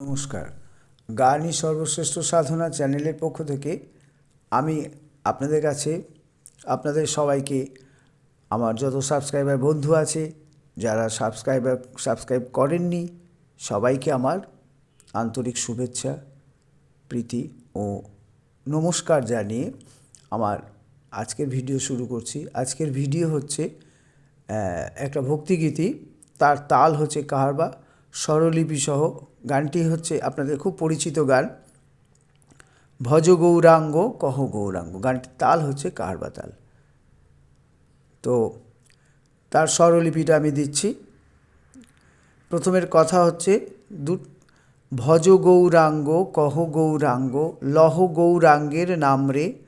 নমস্কার। গানই সর্বশ্রেষ্ঠ সাধনা চ্যানেলের পক্ষ থেকে আমি আপনাদের কাছে, আপনাদের সবাইকে, আমার যত সাবস্ক্রাইবার বন্ধু আছে, যারা সাবস্ক্রাইবার, সাবস্ক্রাইব করেননি, সবাইকে আমার আন্তরিক শুভেচ্ছা, প্রীতি ও নমস্কার জানিয়ে আমার আজকের ভিডিও শুরু করছি। আজকের ভিডিও হচ্ছে একটা ভক্তিগীতি, তার তাল হচ্ছে কাহারবা। স্বরলিপি সহ গানটি হচ্ছে আপনাদের খুব পরিচিত গান। ভজ গৌরাঙ্গ, কহ গৌরাঙ্গ। গানটির তাল হচ্ছে কাহারবা তাল। তো তার স্বরলিপিটা আমি দিচ্ছি। প্রথমের কথা হচ্ছে দু ভজ গৌরাঙ্গ, কহ গৌরাঙ্গ, লহ গৌরাঙ্গের নাম রে।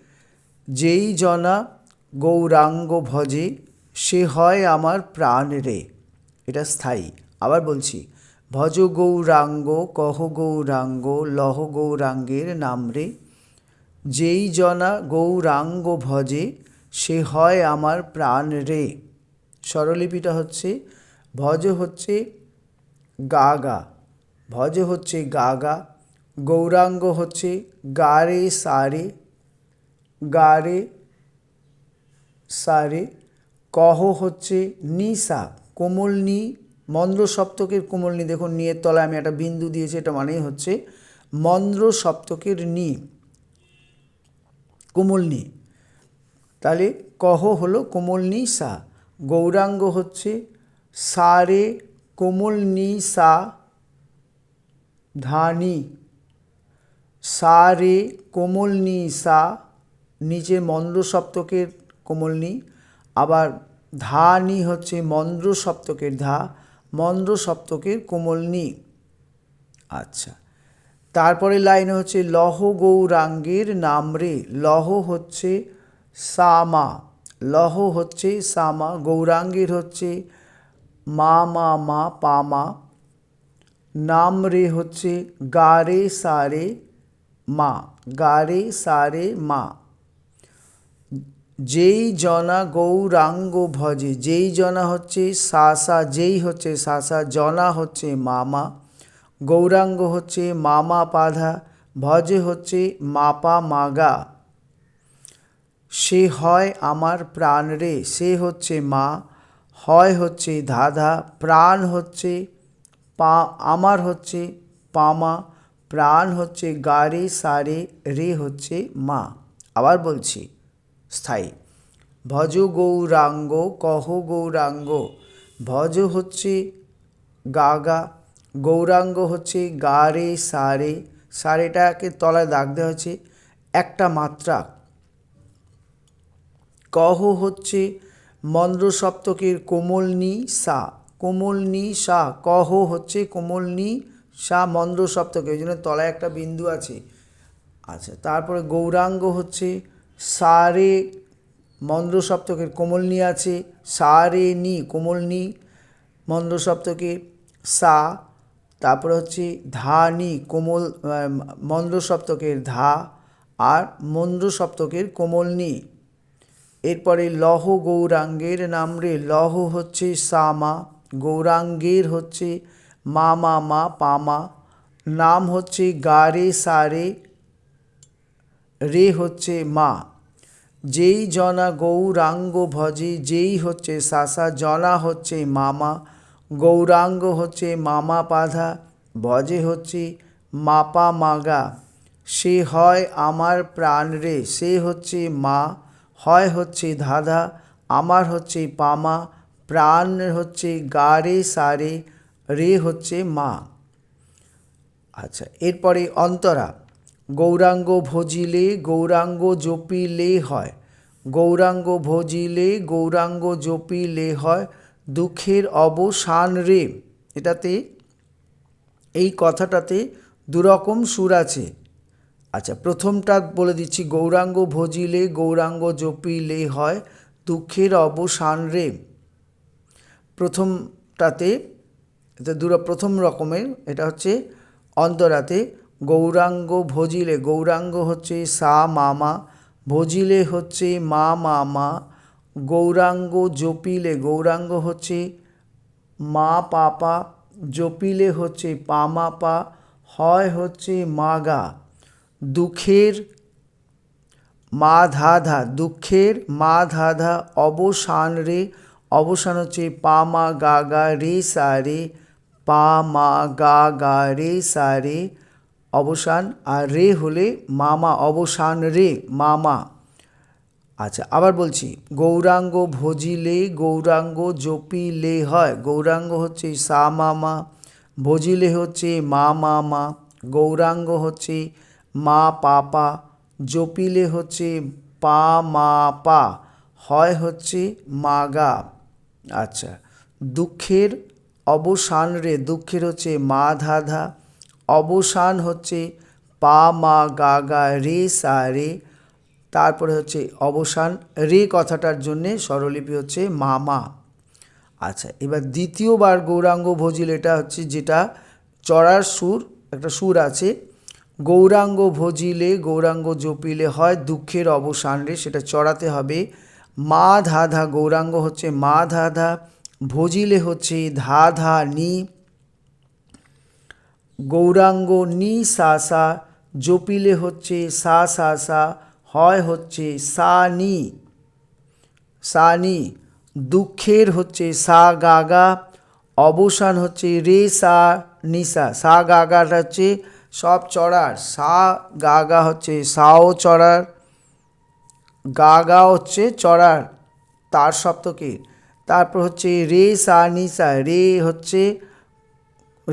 যেই জনা গৌরাঙ্গ ভজে, সে হয় আমার প্রাণ রে। এটা স্থায়ী। আবার বলছি ভজ গৌরাঙ্গ, কহ গৌরাঙ্গ, লহ গৌরাঙ্গের নাম রে। যেই জনা গৌরাঙ্গ ভজে, সে হয় আমার প্রাণ রে। স্বরলিপিটা হচ্ছে, ভজ হচ্ছে গা গা। ভজ হচ্ছে গা গা। গৌরাঙ্গ হচ্ছে গারে সারে গারে সারে কহ হচ্ছে নিসা কোমল নি মন্দ্র সপ্তকের কোমল নি দেখুন, নিয়ের তলায় আমি একটা বিন্দু দিয়েছি, এটা মানেই হচ্ছে মন্দ্র সপ্তকের নি কোমল নি তাহলে কহ হলো কোমল নি সা, গৌরাঙ্গ হচ্ছে সারে কোমল নি সা ধানি সারে কোমল নি সা, নিচে মন্দ্র সপ্তকের কোমল নি আবার ধা নি হচ্ছে মন্দ্র সপ্তকের ধা মন্দ্র সপ্তকের কোমল নি আচ্ছা তারপরে লাইনে হচ্ছে লহ গৌরাঙ্গের নাম রে। লহ হচ্ছে সামা, লহ হচ্ছে সামা, গৌরাঙ্গের হচ্ছে মা মা মা পা মা। নাম রে হচ্ছে গারে সারে মা গারে সারে মা। যেই জনা গৌরাঙ্গ ভজে, যেই জনা হচ্ছে সাসা, যেই হচ্ছে সাসা, জনা হচ্ছে মামা, গৌরাঙ্গ হচ্ছে মামা পাধা, ভজে হচ্ছে মাপা মাগা। সে হয় আমার প্রাণ রে, সে হচ্ছে মা, হয় হচ্ছে ধাধা, প্রাণ হচ্ছে পা, আমার হচ্ছে পামা, প্রাণ হচ্ছে গারে সারে রে হচ্ছে মা। আবার বলছি। স্থায়ী। ভজ গৌরাঙ্গ, কহ গৌরাঙ্গ। ভজ হচ্ছে গা গা, গৌরাঙ্গ হচ্ছে গা রে, সা সারে সারেটাকে তলায় দাগ দেওয়া হচ্ছে একটা মাত্রা। কহ হচ্ছে মন্দ্র সপ্তকের কোমল নি সা কোমল নি সা, কহ হচ্ছে কোমল নি সা মন্দ্র সপ্তকে ওই জন্য তলায় একটা বিন্দু আছে। আচ্ছা তারপরে গৌরাঙ্গ হচ্ছে সারে মন্দ্র সপ্তকের কোমল নি আছে, সারে নি কোমল নি মন্দ্র সপ্তকে সা, তারপরে হচ্ছে ধা নি কোমল মন্দ্র সপ্তকের ধা আর মন্দ্র সপ্তকের কোমল নি এরপরে লহ গৌরাঙ্গের নাম রে, লহ হচ্ছে সামা গৌরাঙ্গের হচ্ছে মা মা মা পামা নাম হচ্ছে গারে সারে রে হচ্ছে মা। যেই জনা গৌরাঙ্গ ভজে, যেই হচ্ছে সাসা, জনা হচ্ছে মামা। গৌরাঙ্গ হচ্ছে মামা পাধা, ভজে হচ্ছে মাপা মাগা। সে হয় আমার প্রাণ রে, সে হচ্ছে মা। হয় হচ্ছে ধাধা, আমার হচ্ছে পামা। প্রাণ হচ্ছে গারে সারে রে হচ্ছে মা। আচ্ছা এরপরে অন্তরা। গৌরাঙ্গ ভজিলে গৌরাঙ্গ জপিলে হয়। গৌরাঙ্গ ভজিলে গৌরাঙ্গ জপিলে হয়। দুঃখের অবসান রে। এটাতে, এই কথাটাতে দুরকম সুর আছে। আচ্ছা প্রথমটা বলে দিচ্ছি। গৌরাঙ্গ ভজিলে গৌরাঙ্গ জপিলে হয়। দুঃখের অবসান রে। প্রথমটাতে, এটা দুটো প্রথম রকমের, এটা হচ্ছে অন্তরাতে। গৌরাঙ্গ ভজিলে, গৌরাঙ্গ হচ্ছে সা মামা, ভজিলে হচ্ছে মা মামা, গৌরাঙ্গ জপিলে, গৌরাঙ্গ হচ্ছে মা পাপা, জপিলে হচ্ছে পামা পা হয় হচ্ছে মাগা দুঃখের মা ধা ধা, দুঃখের মা ধা ধা, অবসান রে, অবসান হচ্ছে পা মা গা গা রে সা রে, পা মা গা গা রে সা রে অবসান আর রে হলে মামা, অবসান রে, মামা। আচ্ছা আবার বলছি, গৌরাঙ্গ ভজিলে, গৌরাঙ্গ জপিলে হয়। গৌরাঙ্গ হচ্ছে সা মামা, ভজিলে হচ্ছে মা মামা, গৌরাঙ্গ হচ্ছে মা পাপা, জপিলে হচ্ছে পা মা পা, হয় হচ্ছে মাগা। আচ্ছা দুঃখের অবসান রে, দুঃখের হচ্ছে মা ধাধা অবসান হচ্ছে পা, মা, গা গা, রে, সা, রে। তারপরে হচ্ছে অবসান। রে কথাটার জন্যে স্বরলিপি হচ্ছে মামা আচ্ছা এবার দ্বিতীয়বার গৌরাঙ্গ ভজিল এটা হচ্ছে যেটা চড়ার সুর, একটা সুর আছে। গৌরাঙ্গ ভজিলে গৌরাঙ্গ জপিলে হয় দুঃখের অবসান রে, সেটা চড়াতে হবে। মা, ধা ধা, গৌরাঙ্গ হচ্ছে মা, ধা ধা, ভজিলে হচ্ছে ধা ধা, নি। গৌরাঙ্গ নি সা সা, জপিলে হচ্ছে সা সা সা, হয় হচ্ছে সা নি। সা নি, দুঃখের হচ্ছে সা গা গা, অবসান হচ্ছে রে সা নিসা সা। গা গাটা হচ্ছে সব চড়ার, সা গা গা হচ্ছে সাও চড়ার, গা গা হচ্ছে চড়ার, তার সপ্তকে তারপর হচ্ছে রে সা নিসা রে হচ্ছে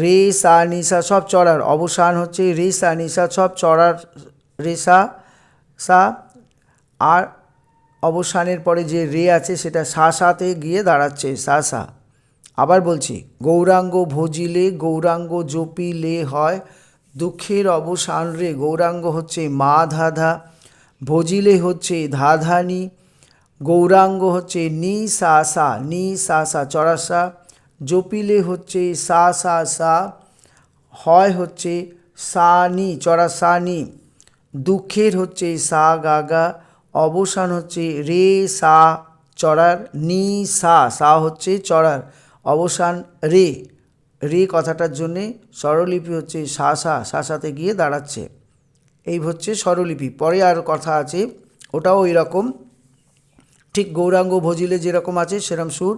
রে, সা নিসা সব চড়ার। অবসান হচ্ছে রে, সা নিসা সব চড়ার, রে, সা সা, আর অবসানের পরে যে রে আছে সেটা সা, সাতে গিয়ে দাঁড়াচ্ছে, সা সা। আবার বলছি, গৌরাঙ্গ ভজিলে গৌরাঙ্গ জপিলে হয়, দুঃখের অবসান রে, গৌরাঙ্গ হচ্ছে মা ধাধা ভজিলে হচ্ছে ধাধানি, গৌরাঙ্গ হচ্ছে নি, সা সা, নি, সা সা চড়াসা জপিলে হচ্ছে সা সা সা, হয় হচ্ছে সা, নি, চড়া সা, নি। দুঃখের হচ্ছে সা, গা গা, অবসান হচ্ছে রে, সা, চড়ার, নি, সা সা হচ্ছে চড়ার, অবসান রে। রে কথাটার জন্যে স্বরলিপি হচ্ছে সা সা সা সাথে গিয়ে দাঁড়াচ্ছে। এই হচ্ছে স্বরলিপি। পরে আর কথা আছে, ওটাও ওই রকম ঠিক গৌরাঙ্গ ভজিলে যেরকম আছে সেরকম সুর।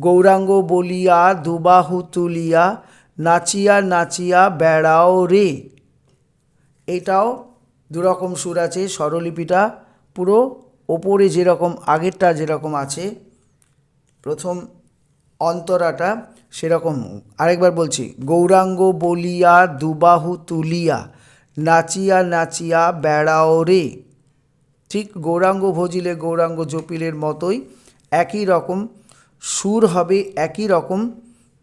গৌরাঙ্গ বলিয়া দুবাহু তুলিয়া, নাচিয়া নাচিয়া বেড়াও রে। এটাও দুরকম সুর আছে, স্বরলিপিটা পুরো ওপরে যেরকম, আগেরটা যেরকম আছে, প্রথম অন্তরাটা সেরকম। আরেকবার বলছি, গৌরাঙ্গ বলিয়া দুবাহু তুলিয়া, নাচিয়া নাচিয়া বেড়াও রে। ঠিক গৌরাঙ্গ ভজিলে গৌরাঙ্গ জপিলের মতোই একই রকম সুর হবে একই রকম,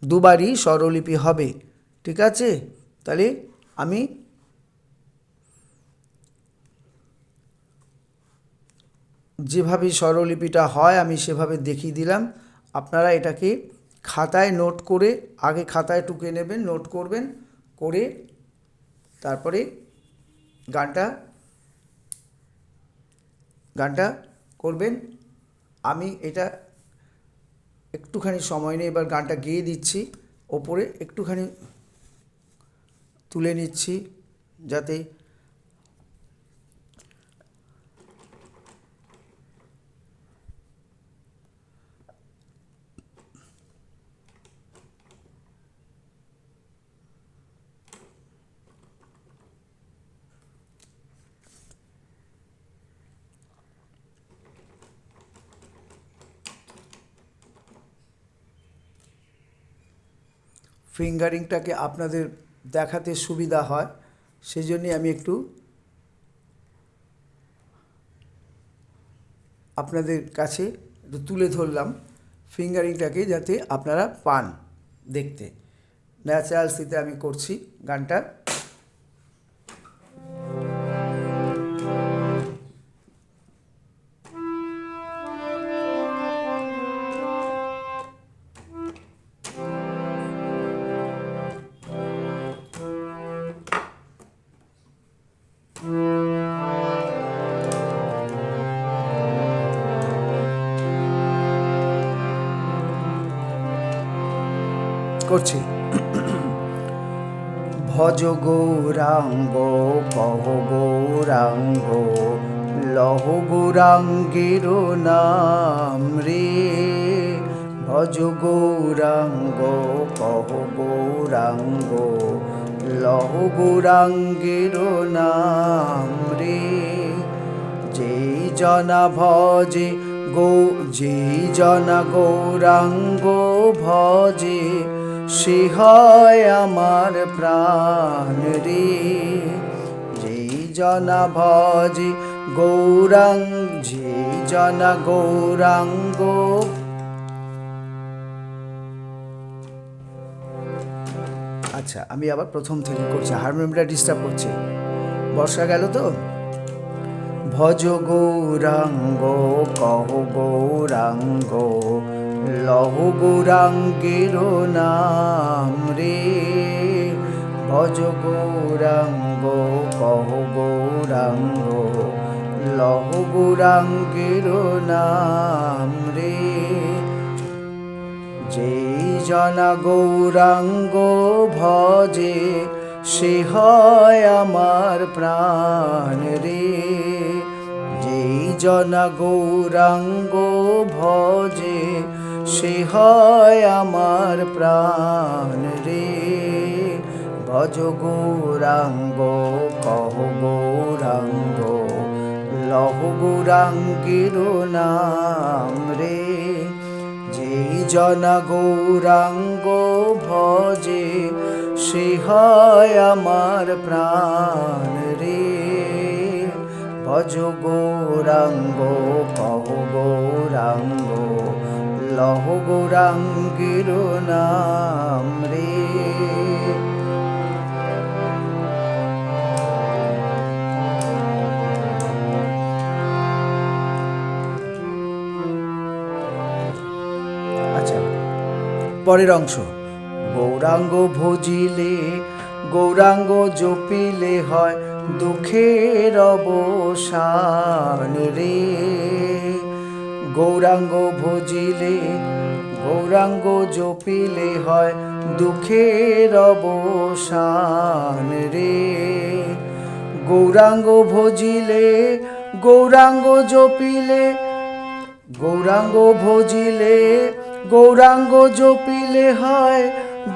দুবারই স্বরলিপি হবে। ঠিক আছে? তাহলে আমি যেভাবে স্বরলিপিটা হয়, আমি সেভাবে দেখিয়ে দিলাম। আপনারা এটাকে খাতায় নোট করে, আগে খাতায় টুকে নেবেন, নোট করবেন, করে তারপরে গানটা গানটা করবেন। আমি এটা একটুখানি সময় নিয়ে এবার গানটা গেয়ে দিচ্ছি ওপরে একটুখানি তুলে নিচ্ছি যাতে ফিঙ্গারিংটাকে আপনাদের দেখাতে সুবিধা হয় সেই জন্যে আমি একটু আপনাদের কাছে তুলে ধরলাম ফিঙ্গারিংটাকে যাতে আপনারা পান দেখতে। ন্যাচারাল সিতে আমি করছি গানটা। করছি। ভজ গৌরাঙ্গ কহ গৌরাঙ্গ, লহ গৌরাঙ্গের নাম রে। ভজ গৌরাঙ্গ কহ গৌরাঙ্গ, লহ গৌরাঙ্গের নাম রে। যেই জনা ভজে গো, যেই জনা গৌরাঙ্গ ভজে সে হয় আমার প্রাণ রে। যেই জনা ভজে গৌরাঙ্গ, যেই জনা গৌরাঙ্গ। আচ্ছা আমি আবার প্রথম থেকে করছি হারমোনিয়ামটা ডিস্টার্ব করছে। বর্ষা গেল তো? ভজ গৌরাঙ্গ, কহ গৌরাঙ্গ। লহ গৌরাঙ্গের নাম রে। ভজ গৌরাঙ্গ, কহ গৌরাঙ্গ লহ গৌরাঙ্গের নাম রে। যেই জনা গৌরাঙ্গ ভজে, সে হয় আমার প্রাণ রে। যেই জনা গৌরাঙ্গ ভজে সে হয় আমার প্রাণ রে। ভজ গৌরাঙ্গ, কহ গৌরাঙ্গ, লহ গৌরাঙ্গের নাম রে। যেই জনা গৌরাঙ্গ ভজে, সে হয় আমার প্রাণ রে। ভজ গৌরাঙ্গ, কহ গৌরাঙ্গ লহ গৌরাঙ্গের নাম রে। আচ্ছা পরের অংশ। গৌরাঙ্গ ভজিলে, গৌরাঙ্গ জপিলে হয় দুঃখের অবসান রে। গৌরাঙ্গ ভজিলে, গৌরাঙ্গ জপিলে হয় দুঃখের অবসান রে। গৌরাঙ্গ ভজিলে, গৌরাঙ্গ জপিলে, গৌরাঙ্গ ভজিলে, গৌরাঙ্গ জপিলে হয়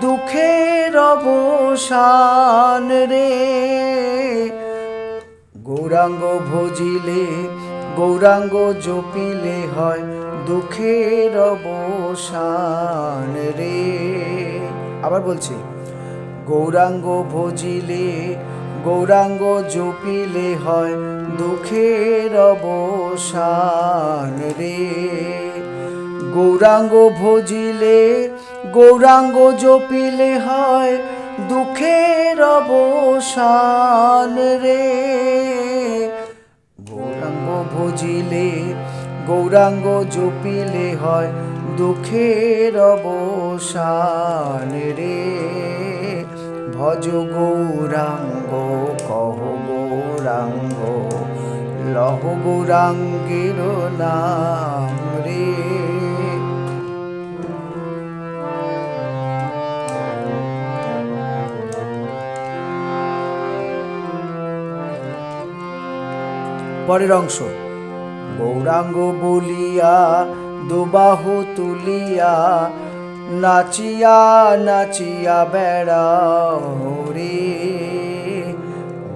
দুঃখের অবসান রে। গৌরাঙ্গ ভজিলে গৌরাঙ্গ জপিলে হয় দুঃখের অবসান রে। আবার বলছি, গৌরাঙ্গ ভজিলে, গৌরাঙ্গ জপিলে হয় দুঃখের অবসান রে। গৌরাঙ্গ ভজিলে, গৌরাঙ্গ জপিলে হয় দুঃখের অবসান রে। ভজিলে গৌরাঙ্গ জপিলে হয় দুঃখের অবসান রে। ভজ গৌরাঙ্গ, কহ গৌরাঙ্গ, লহ গৌরাঙ্গের নাম রে। পরের অংশ। গৌরাঙ্গ বলিয়া দুবাহু তুলিয়া, নাচিয়া নাচিয়া বেড়াও রে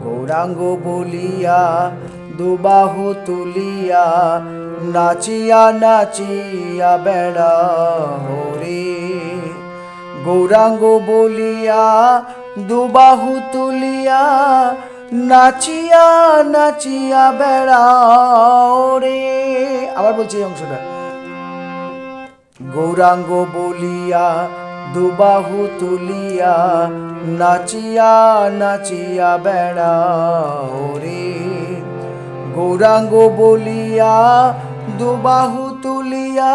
গৌরাঙ্গ বলিয়া দুবাহু তুলিয়া, নাচিয়া নাচিয়া বেড়াও রে গৌরাঙ্গ বলিয়া দুবাহু তুলিয়া নাচিয়া নাচিয়া বেড়াও রে। আবার বলছি এই অংশটা। গৌরাঙ্গ বলিয়া, দুবাহু তুলিয়া, নাচিয়া নাচিয়া বেড়াও রে। গৌরাঙ্গ বলিয়া, দুবাহু তুলিয়া,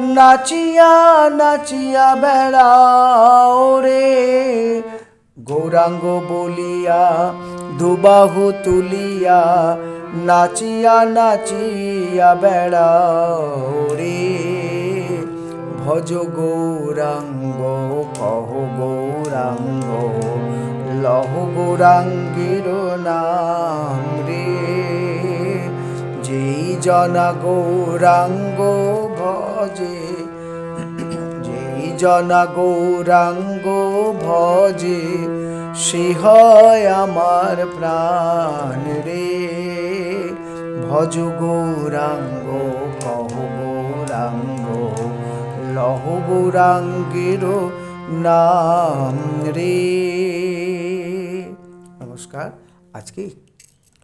নাচিয়া নাচিয়া বেড়াও রে। গৌরাঙ্গ বলিয়া, দুবাহু তুলিয়া, নাচিয়া নাচিয়া বেড়াও রে ভজ গৌরাঙ্গ, কহ গৌরাঙ্গ, লহ গৌরাঙ্গের নাম রে। যেই জনা গৌরাঙ্গ ভজে জনা গৌরাঙ্গ ভজে সে হয় আমার প্রাণ রে। ভজ গৌরাঙ্গ, কহ গৌরাঙ্গ, লহ গৌরাঙ্গের নাম রে। নমস্কার, আজকে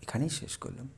এখানেই শেষ করলাম।